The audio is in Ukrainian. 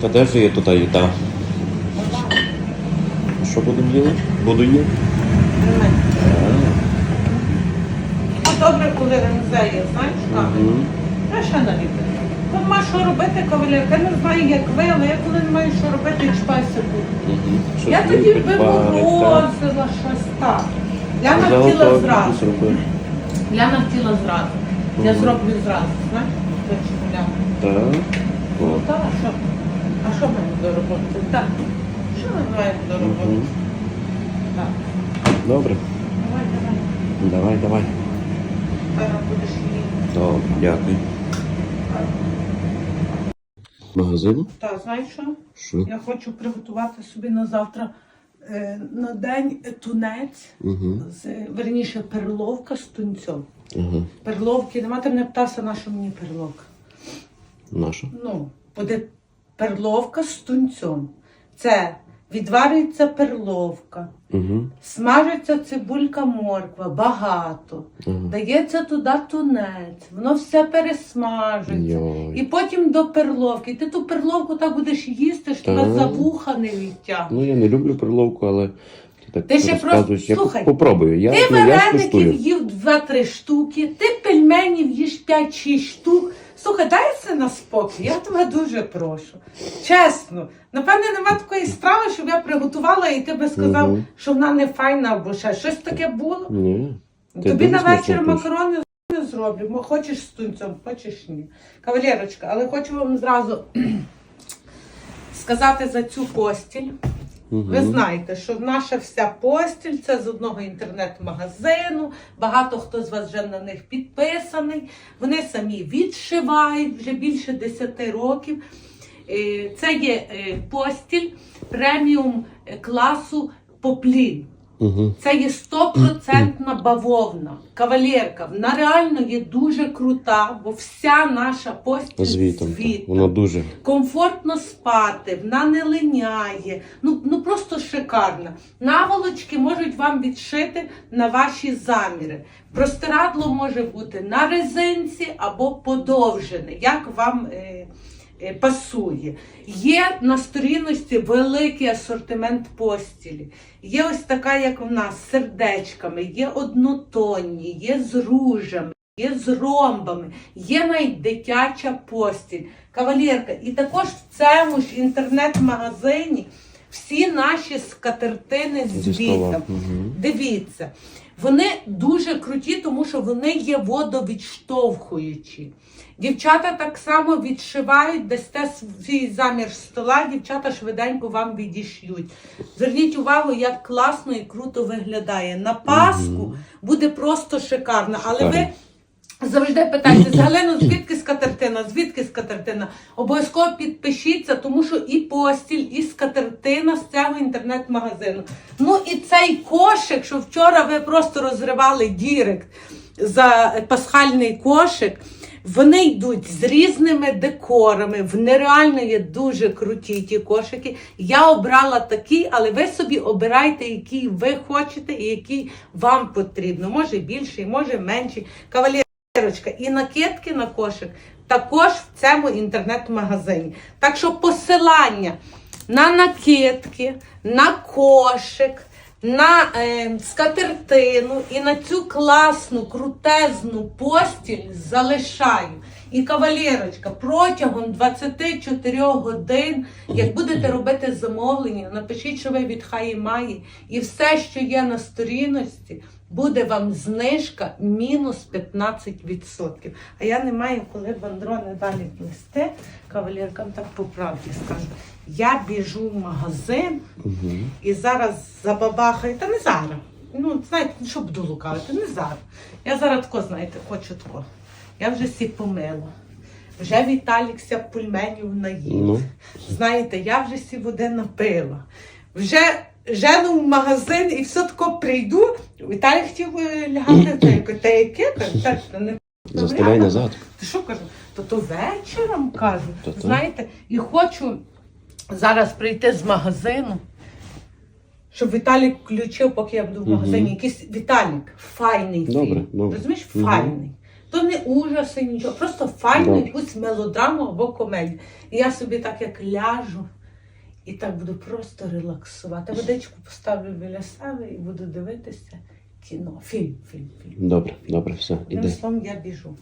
Та де ж є тут юта? Що будемо їли? Буду їли? А добре, коли ремзе є, знаєш, так? Я ще наліпити. Тут нема що робити, кавалерка. Я не знаю, як ви, але я коли не маю що робити, чіпаюся буду. Я тоді варить, щось так. Хотіла того, зразу. Ляна хотіла зразу. Я зроблю зразу, знаєш? Так. Ну так, що? Що маємо до роботи? Так. Що ми маємо до роботи? Мгм. Так. Добре. Давай, давай. Давай, давай. Зараз будеш їсти. Добре, дякую. Магазин? Так, знаєш що? Що? Я хочу приготувати собі на завтра е, на день тунець, Угу. з, верніше перловка з тунцем. Ага. Перловки, нема ти мене питався, на що мені перловка. Наша? Ну, буде перловка з тунцем. Це відварюється перловка, Угу. смажиться цибулька морква, багато. Ага. Дається туди тунець, воно все пересмажується. Йой. І потім до перловки. І ти ту перловку так будеш їсти, що тебе за вуха не відтягне. Ну, я не люблю перловку, але так Ти ще просто- Я слухай, попробую. Я, Ти ну, я вареників скуштую. їв 2-3 штуки, ти пельменів їш 5-6 штук. Слухай, дай це на спокій, я тебе дуже прошу. Чесно, напевне, нема такої страви, щоб я приготувала і ти би сказав, Мгм. що вона не файна або ще щось таке було. Ні. Ти Тобі на вечір макарони з- зроблю. Мо- Хочеш з тунцем, хочеш ні. Кавалерочка, але хочу вам зразу сказати за цю постіль. Мгм. Ви знаєте, що наша вся постіль це з одного інтернет-магазину. Багато хто з вас вже на них підписаний. Вони самі відшивають вже більше 10 років. Е, Це є е, постіль преміум е, класу Поплін. Мгм. Це є стопроцентна бавовна. Кавалерка, вона реально є дуже крута, бо вся наша постіль Звітом. так. звітом Воно дуже. комфортно спати, вона не линяє. Ну, ну просто шикарна. Наволочки можуть вам відшити на ваші заміри. Простирадло може бути на резинці або подовжене, як вам е, пасує. Є на сторінності великий асортимент постілі. Є ось така, як в нас, з сердечками, є однотонні, є з ружами. Є з ромбами, є навіть дитяча постіль, кавалерка. І також в цьому ж інтернет-магазині всі наші скатертини з вітом. Дивіться, вони дуже круті, тому що вони є водовідштовхуючі. Дівчата так само відшивають, дасте свій замір стола, дівчата швиденько вам відіш'ють. Зверніть увагу, як класно і круто виглядає. На Пасху буде просто шикарно. Але ви Завжди питаєте, Галину, звідки скатертина, звідки скатертина? Обов'язково підпишіться, тому що і постіль, і скатертина з цього інтернет-магазину. Ну і цей кошик, що вчора ви просто розривали дірект за пасхальний кошик. Вони йдуть з різними декорами. В нереально є дуже круті ті кошики. Я обрала такі, але ви собі обирайте, який ви хочете і який вам потрібно. Може більший, може менший. Кавалерочка, і накидки на кошик також в цьому інтернет-магазині. Так що посилання на накидки, на кошик на е, скатертину і на цю класну, крутезну постіль залишаю. І кавалерочка, протягом 24 годин, як будете робити замовлення, напишіть, що ви від хаї маї, і все, що є на сторінності, буде вам знижка мінус 15%. А я не маю коли бандрони далі плести. Кавалеркам так по правді скажу. Я біжу в магазин. Мгм. І зараз забабахаю, та не зараз. Ну, знаєте, ну, що буду лукавити, не зараз. Я зараз тако, знаєте, хочу тако. Я вже сі помила. Вже Віталікся пульменів наїв. Ну. Знаєте, я вже сі води напила. Вже жену в магазин і все тако прийду. Віталік хотів е, лягати та яке, та яке? «Та не Застеляй назад. ти що кажу? То то вечором кажу. То-то. Знаєте, і хочу зараз прийти з магазину, щоб Віталік включив, поки я буду в магазині. Якийсь Віталік файний Добре, фільм. добре. Розумієш, Мгм. файний. То не ужаси, нічого, просто файну Добре. якусь мелодраму або комедію. І я собі так як ляжу і так буду просто релаксувати. Водичку поставлю біля себе і буду дивитися кіно. Фільм, фільм, фільм. Добре, добре, все, Одним іди. словом, я біжу.